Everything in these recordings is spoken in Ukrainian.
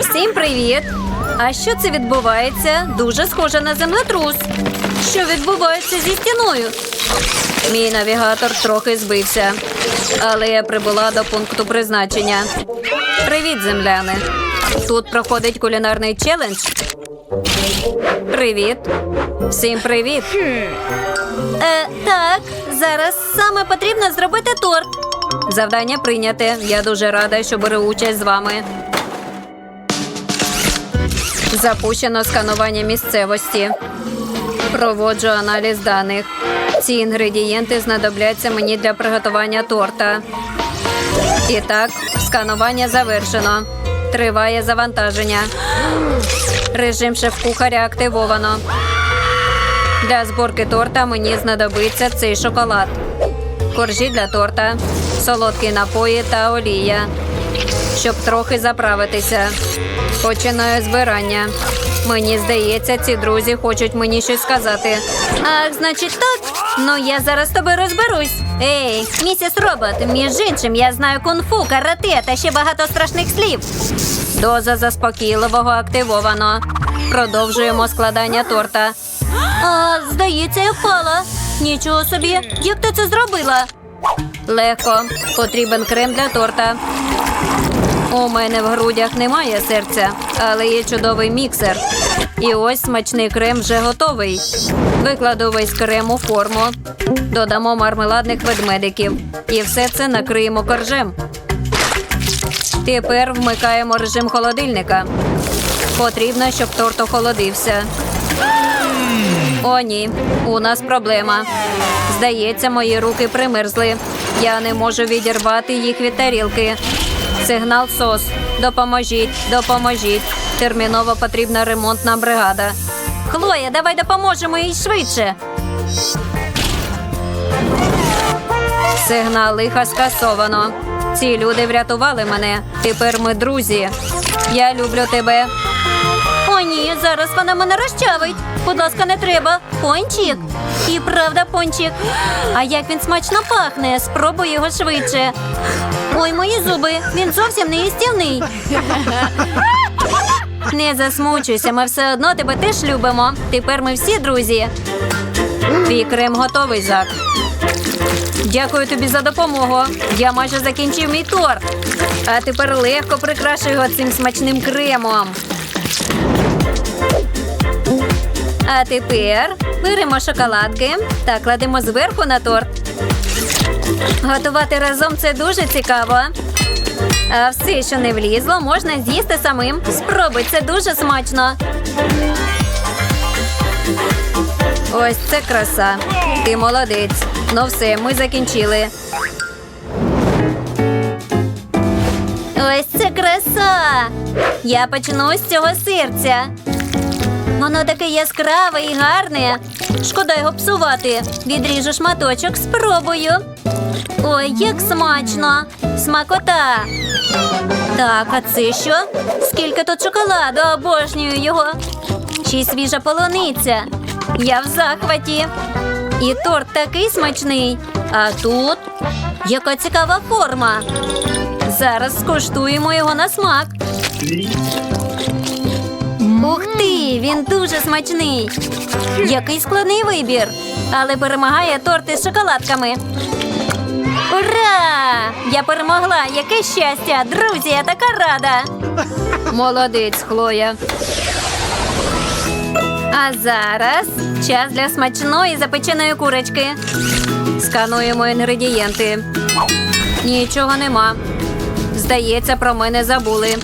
Всім привіт! А що це відбувається? Дуже схоже на землетрус. Що відбувається зі стіною? Мій навігатор трохи збився, але я прибула до пункту призначення. Привіт, земляни! Тут проходить кулінарний челендж. Привіт. Всім привіт. Е, так, зараз саме потрібно зробити торт. Завдання прийняте. Я дуже рада, що беру участь з вами. Запущено сканування місцевості. Проводжу аналіз даних. Ці інгредієнти знадобляться мені для приготування торта. І так, сканування завершено. Триває завантаження. Режим шеф-кухаря активовано. Для зборки торта мені знадобиться цей шоколад. Коржі для торта, солодкі напої та олія. Щоб трохи заправитися. Починаю збирання. Мені здається, ці друзі хочуть мені щось сказати. Ах, значить так? Ну я зараз з розберусь. Ей, місіс робот, між іншим, я знаю кунг-фу, карате та ще багато страшних слів. Доза заспокійливого активовано. Продовжуємо складання торта. А, здається, я впала. Нічого собі, як ти це зробила? Легко. Потрібен крем для торта. У мене в грудях немає серця, але є чудовий міксер. І ось смачний крем вже готовий. Викладу весь крем у форму, додамо мармеладних ведмедиків і все це накриємо коржем. Тепер вмикаємо режим холодильника. Потрібно, щоб торт охолодився. О, ні, у нас проблема. Здається, мої руки примерзли. Я не можу відірвати їх від тарілки. Сигнал СОС. Допоможіть, допоможіть. Терміново потрібна ремонтна бригада. Хлоя, давай допоможемо їй швидше. Сигнал лиха скасовано. Ці люди врятували мене. Тепер ми друзі. Я люблю тебе. О, ні, зараз вона мене розчавить. Будь ласка, не треба. Пончик. І правда, пончик. А як він смачно пахне. Спробуй його швидше. Ой, мої зуби. Він зовсім не їстівний. Не засмучуйся, ми все одно тебе теж любимо. Тепер ми всі друзі. Твій крем готовий, Зак. Дякую тобі за допомогу. Я майже закінчив мій торт. А тепер легко прикрашу його цим смачним кремом. А тепер беремо шоколадки та кладемо зверху на торт. Готувати разом це дуже цікаво. А все, що не влізло, можна з'їсти самим. Спробуй, це дуже смачно. Ось це краса. Ти молодець. Ну все, ми закінчили. Ось це краса. Я почну з цього серця. Воно таке яскраве і гарне. Шкода його псувати. Відріжу шматочок, спробую. Ой, як смачно! Смакота. Так, а це що? Скільки тут шоколаду, обожнюю його. Ще й свіжа полуниця. Я в захваті. І торт такий смачний. А тут яка цікава форма. Зараз скуштуємо його на смак. Ух ти, він дуже смачний. Який складний вибір. Але перемагає торт із шоколадками. Ура! Я перемогла! Яке щастя! Друзі, я така рада! Молодець, Хлоя. А зараз час для смачної запеченої курочки. Скануємо інгредієнти. Нічого нема. Здається, про мене забули.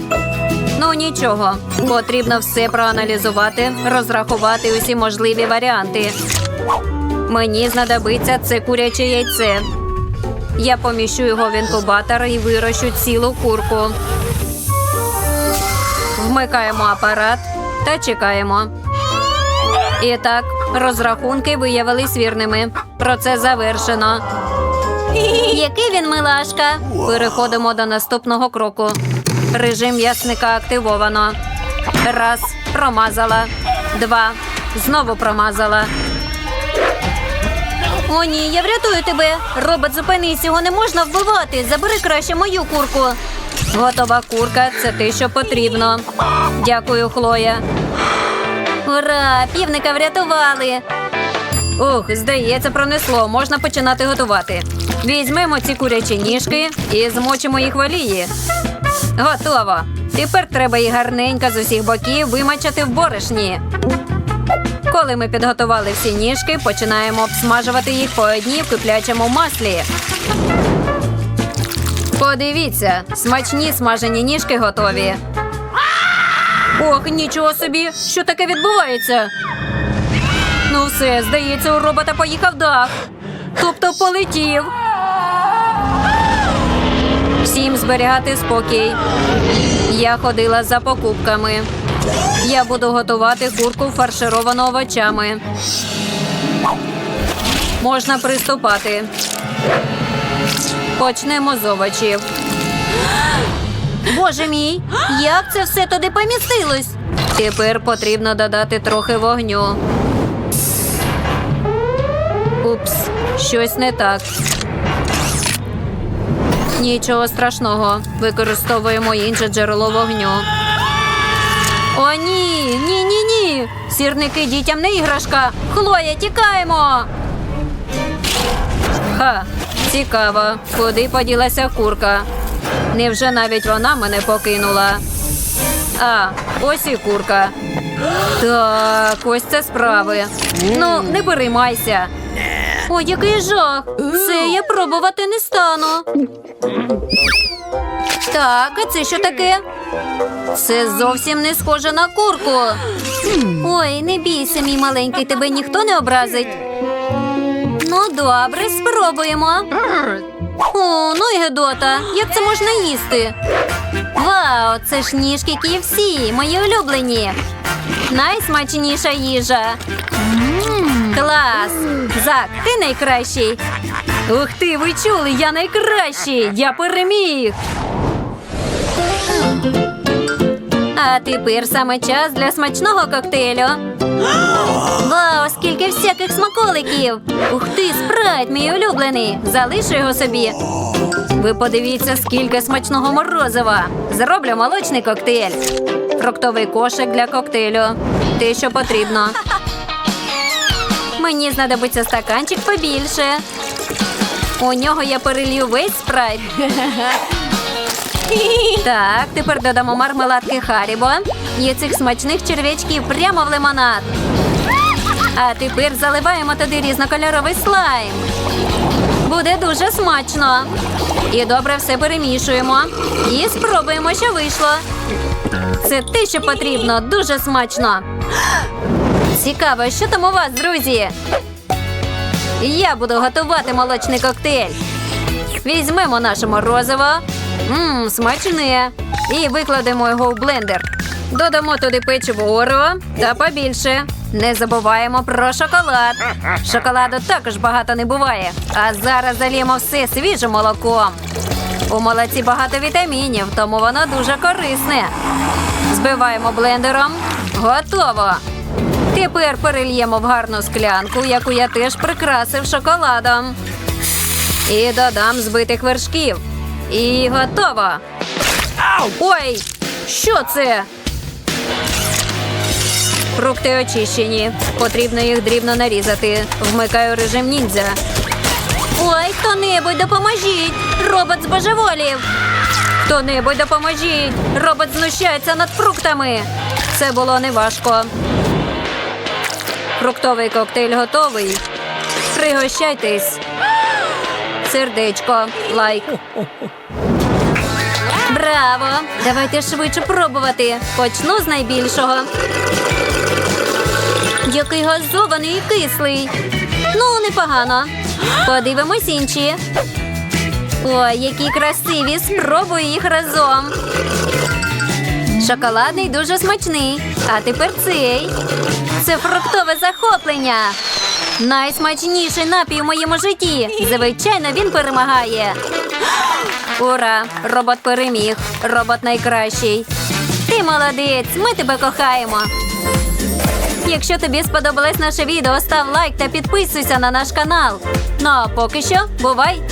Ну нічого, потрібно все проаналізувати, розрахувати усі можливі варіанти. Мені знадобиться це куряче яйце. Я поміщу його в інкубатор і вирощу цілу курку. Вмикаємо апарат та чекаємо. І так, розрахунки виявились вірними. Процес завершено. Який він милашка. Переходимо до наступного кроку. Режим ясника активовано. Раз. Промазала. Два. Знову промазала. О, ні, я врятую тебе. Робот, зупинись, його не можна вбивати. Забери краще мою курку. Готова курка це те, що потрібно. Дякую, Хлоя. Ура! Півника врятували. Ух, здається, пронесло. Можна починати готувати. Візьмемо ці курячі ніжки і змочимо їх в олії. Готово. Тепер треба їх гарненько з усіх боків вимачати в борошні. Коли ми підготували всі ніжки, починаємо обсмажувати їх по одній в киплячому маслі. Подивіться, смачні смажені ніжки готові. Ох, нічого собі! Що таке відбувається? Ну все, здається, у робота поїхав дах. Тобто полетів. Всім зберігати спокій. Я ходила за покупками. Я буду готувати курку фаршировану овочами. Можна приступати. Почнемо з овочів. Боже мій, як це все туди помістилось? Тепер потрібно додати трохи вогню. Упс, щось не так. Нічого страшного. Використовуємо інше джерело вогню. О, ні, ні, ні, ні. Сірники дітям не іграшка. Хлоя, тікаємо. Ха, цікаво, куди поділася курка. Невже навіть вона мене покинула? А, ось і курка. Так, ось це справи. Ну, не переймайся. Ой, який жах. Це я пробувати не стану. Так, а це що таке? Це зовсім не схоже на курку. Ой, не бійся, мій маленький, тебе ніхто не образить. Ну, добре, спробуємо. О, ну і Гедота, як це можна їсти? Вау, це ж ніжки KFC, мої улюблені. Найсмачніша їжа. Клас! Зак, ти найкращий. Ух ти, ви чули, я найкращий! Я переміг. А тепер саме час для смачного коктейлю. Вау, скільки всяких смаколиків! Ух ти, спрайт, мій улюблений! Залишу його собі. Ви подивіться, скільки смачного морозива. Зроблю молочний коктейль. Фруктовий кошик для коктейлю. Те, що потрібно. Мені знадобиться стаканчик побільше. У нього я перелью весь спрайт. Так, тепер додамо мармеладки Харібо і цих смачних черв'ячків прямо в лимонад. А тепер заливаємо туди різнокольоровий слайм. Буде дуже смачно. І добре все перемішуємо. І спробуємо, що вийшло. Це те, що потрібно, дуже смачно. Цікаво, що там у вас, друзі? Я буду готувати молочний коктейль. Візьмемо наше морозиво. Мм, смачне. І викладемо його в блендер. Додамо туди печиво Орео та побільше. Не забуваємо про шоколад. Шоколаду також багато не буває. А зараз заліємо все свіжим молоком. У молоці багато вітамінів, тому воно дуже корисне. Збиваємо блендером. Готово. Тепер перельємо в гарну склянку, яку я теж прикрасив шоколадом. І додам збитих вершків. І готово. Ой, що це? Фрукти очищені. Потрібно їх дрібно нарізати. Вмикаю режим ніндзя. Ой, хто-небудь допоможіть! Робот збожеволів! Хто-небудь допоможіть! Робот знущається над фруктами. Це було неважко. Фруктовий коктейль готовий. Пригощайтесь. Сердечко, лайк. Браво! Давайте швидше пробувати. Почну з найбільшого. Який газований і кислий. Ну, непогано. Подивимось інші. Ой, які красиві! Спробую їх разом. Шоколадний дуже смачний. А тепер цей. Це фруктове захоплення. Найсмачніший напій у моєму житті. Звичайно, він перемагає. Ура! Робот переміг. Робот найкращий. Ти молодець, ми тебе кохаємо. Якщо тобі сподобалось наше відео, став лайк та підписуйся на наш канал. Ну а поки що, бувай!